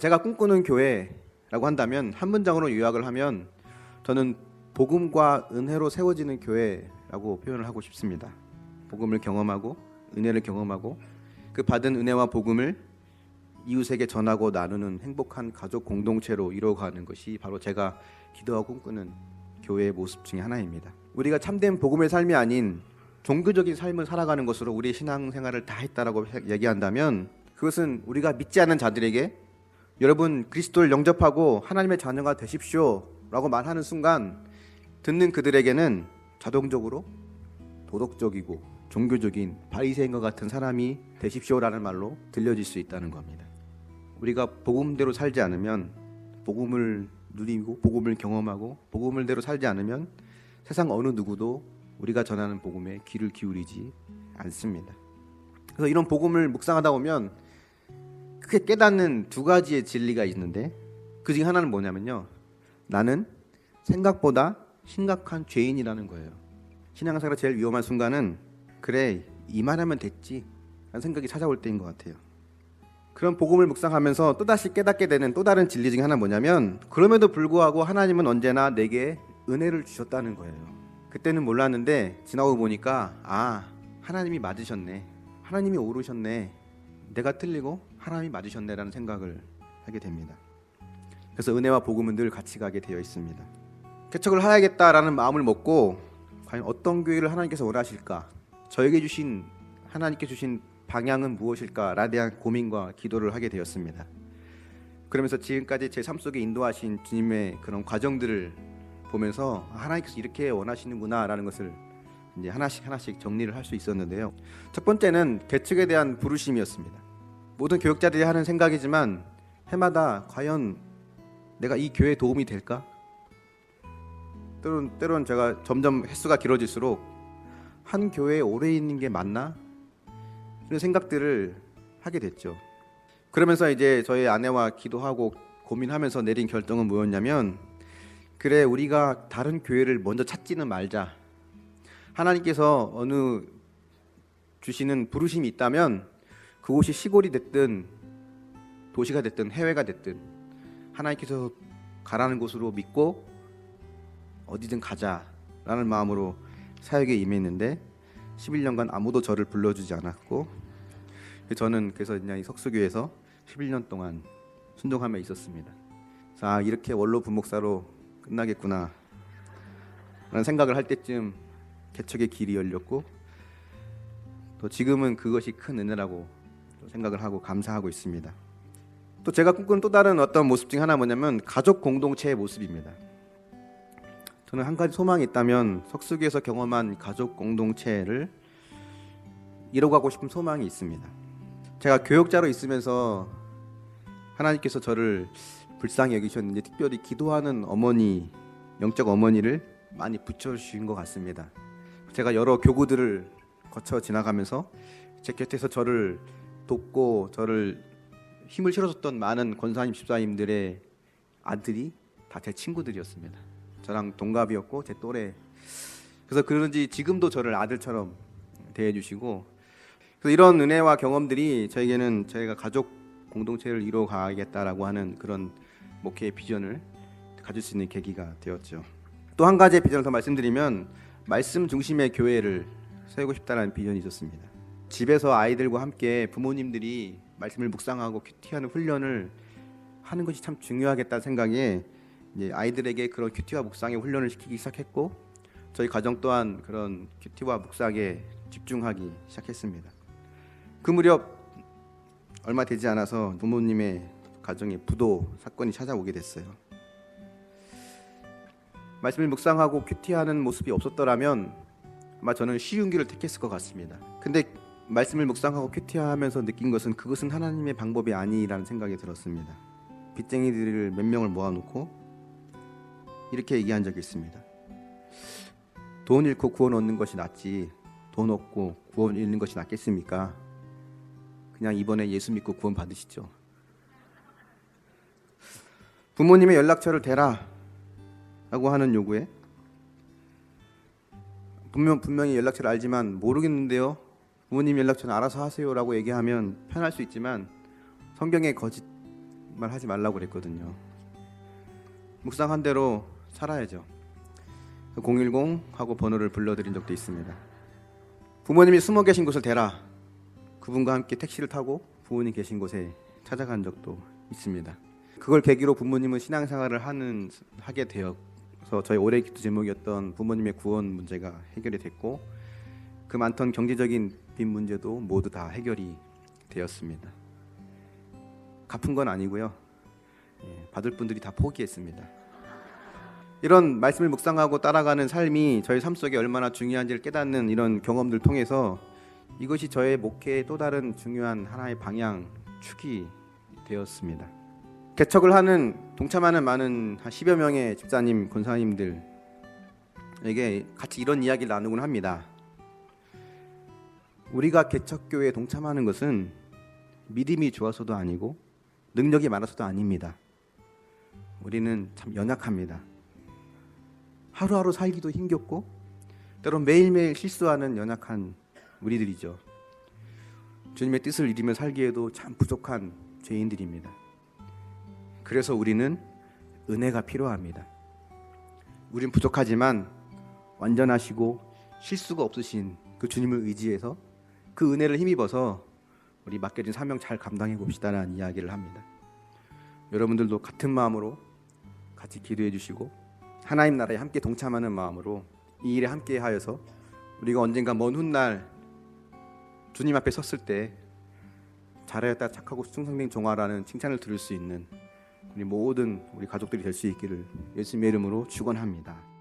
제가 꿈꾸는 교회라고 한다면 한 문장으로 요약을 하면 저는 복음과 은혜로 세워지는 교회라고 표현을 하고 싶습니다. 복음을 경험하고 은혜를 경험하고 그 받은 은혜와 복음을 이웃에게 전하고 나누는 행복한 가족 공동체로 이루어가는 것이 바로 제가 기도하고 꿈꾸는 교회의 모습 중에 하나입니다. 우리가 참된 복음의 삶이 아닌 종교적인 삶을 살아가는 것으로 우리의 신앙생활을 다 했다라고 해- 얘기한다면 그것은 우리가 믿지 않는 자들에게 여러분 그리스도를 영접하고 하나님의 자녀가 되십시오라고 말하는 순간 듣는 그들에게는 자동적으로 도덕적이고 종교적인 바리새인과 같은 사람이 되십시오라는 말로 들려질 수 있다는 겁니다. 우리가 복음대로 살지 않으면 복음을 누리고 복음을 경험하고 복음을대로 살지 않으면 세상 어느 누구도 우리가 전하는 복음에 귀를 기울이지 않습니다. 그래서 이런 복음을 묵상하다 보면 크게 깨닫는 두 가지의 진리가 있는데 그 중에 하나는 뭐냐면요. 나는 생각보다 심각한 죄인이라는 거예요. 신앙생활의 제일 위험한 순간은 그래 이 말하면 됐지 라는 생각이 찾아올 때인 것 같아요. 그런 복음을 묵상하면서 또다시 깨닫게 되는 또 다른 진리 중에 하나 뭐냐면 그럼에도 불구하고 하나님은 언제나 내게 은혜를 주셨다는 거예요. 그때는 몰랐는데 지나고 보니까 아 하나님이 맞으셨네. 하나님이 오르셨네. 내가 틀리고 하나님이 맞으셨네라는 생각을 하게 됩니다. 그래서 은혜와 복음은 늘 같이 가게 되어 있습니다. 개척을 해야겠다라는 마음을 먹고 과연 어떤 교회를 하나님께서 원하실까? 저에게 주신 하나님께 주신 방향은 무엇일까에 대한 고민과 기도를 하게 되었습니다. 그러면서 지금까지 제 삶 속에 인도하신 주님의 그런 과정들을 보면서 아, 하나님께서 이렇게 원하시는구나라는 것을 이제 하나씩 하나씩 정리를 할 수 있었는데요. 첫 번째는 개척에 대한 부르심이었습니다. 모든 교육자들이 하는 생각이지만 해마다 과연 내가 이 교회에 도움이 될까? 때론 때론 제가 점점 횟수가 길어질수록 한 교회에 오래 있는 게 맞나? 이런 생각들을 하게 됐죠. 그러면서 이제 저희 아내와 기도하고 고민하면서 내린 결정은 뭐였냐면 그래 우리가 다른 교회를 먼저 찾지는 말자. 하나님께서 어느 주시는 부르심이 있다면 그곳이 시골이 됐든 도시가 됐든 해외가 됐든 하나님께서 가라는 곳으로 믿고 어디든 가자라는 마음으로 사역에 임했는데 11년간 아무도 저를 불러주지 않았고 저는 그래서 그냥 이 석수교에서 11년 동안 순종하며 있었습니다. 아 이렇게 원로 부목사로 끝나겠구나 라는 생각을 할 때쯤 개척의 길이 열렸고 또 지금은 그것이 큰 은혜라고 또 생각을 하고 감사하고 있습니다. 또 제가 꿈꾸는 또 다른 어떤 모습 중 하나 뭐냐면 가족 공동체의 모습입니다. 저는 한 가지 소망이 있다면 석수기에서 경험한 가족 공동체를 이뤄가고 싶은 소망이 있습니다. 제가 교육자로 있으면서 하나님께서 저를 불쌍히 여기셨는데 특별히 기도하는 어머니, 영적 어머니를 많이 붙여주신 것 같습니다. 제가 여러 교구들을 거쳐 지나가면서 제 곁에서 저를 돕고 저를 힘을 실어줬던 많은 권사님 집사님들의 아들이 다 제 친구들이었습니다. 저랑 동갑이었고 제 또래. 그래서 그런지 지금도 저를 아들처럼 대해주시고 그래서 이런 은혜와 경험들이 저에게는 저희가 가족 공동체를 이루어 가겠다라고 하는 그런 목회의 비전을 가질 수 있는 계기가 되었죠. 또 한 가지의 비전을 더 말씀드리면 말씀 중심의 교회를 세우고 싶다는 비전이 있었습니다. 집에서 아이들과 함께 부모님들이 말씀을 묵상하고 큐티하는 훈련을 하는 것이 참 중요하겠다는 생각에 아이들에게 그런 큐티와 묵상의 훈련을 시키기 시작했고 저희 가정 또한 그런 큐티와 묵상에 집중하기 시작했습니다. 그 무렵 얼마 되지 않아서 부모님의 가정에 부도 사건이 찾아오게 됐어요. 말씀을 묵상하고 큐티하는 모습이 없었더라면 아마 저는 쉬운 길을 택했을 것 같습니다. 근데 말씀을 묵상하고 큐티하면서 느낀 것은 그것은 하나님의 방법이 아니라는 생각이 들었습니다. 빚쟁이들을 몇 명을 모아놓고 이렇게 얘기한 적이 있습니다. 돈 잃고 구원 얻는 것이 낫지 돈 얻고 구원 잃는 것이 낫겠습니까? 그냥 이번에 예수 믿고 구원 받으시죠. 부모님의 연락처를 대라 라고 하는 요구에 분명 분명히 연락처를 알지만 모르겠는데요. 부모님 연락처는 알아서 하세요라고 얘기하면 편할 수 있지만 성경의 거짓 말 하지 말라고 그랬거든요. 묵상한 대로 살아야죠. 010 하고 번호를 불러드린 적도 있습니다. 부모님이 숨어 계신 곳을 대라. 그분과 함께 택시를 타고 부모님 계신 곳에 찾아간 적도 있습니다. 그걸 계기로 부모님은 신앙생활을 하는 하게 되어서 저희 올해 기도 제목이었던 부모님의 구원 문제가 해결이 됐고 그 많던 경제적인 빚 문제도 모두 다 해결이 되었습니다. 갚은 건 아니고요. 예, 받을 분들이 다 포기했습니다. 이런 말씀을 묵상하고 따라가는 삶이 저희 삶 속에 얼마나 중요한지를 깨닫는 이런 경험들 통해서 이것이 저의 목회의 또 다른 중요한 하나의 방향 축이 되었습니다. 개척을 하는 동참하는 많은 한 10여 명의 집사님, 권사님들에게 같이 이런 이야기를 나누곤 합니다. 우리가 개척교회에 동참하는 것은 믿음이 좋아서도 아니고 능력이 많아서도 아닙니다. 우리는 참 연약합니다. 하루하루 살기도 힘겹고 때론 매일매일 실수하는 연약한 우리들이죠. 주님의 뜻을 이루며 살기에도 참 부족한 죄인들입니다. 그래서 우리는 은혜가 필요합니다. 우린 부족하지만 완전하시고 실수가 없으신 그 주님을 의지해서 그 은혜를 힘입어서 우리 맡겨진 사명 잘 감당해 봅시다라는 이야기를 합니다. 여러분들도 같은 마음으로 같이 기도해 주시고 하나님 나라에 함께 동참하는 마음으로 이 일에 함께 하여서 우리가 언젠가 먼 훗날 주님 앞에 섰을 때 잘하였다 착하고 충성된 종아라는 칭찬을 들을 수 있는 우리 모든 우리 가족들이 될 수 있기를 예수님의 이름으로 축원합니다.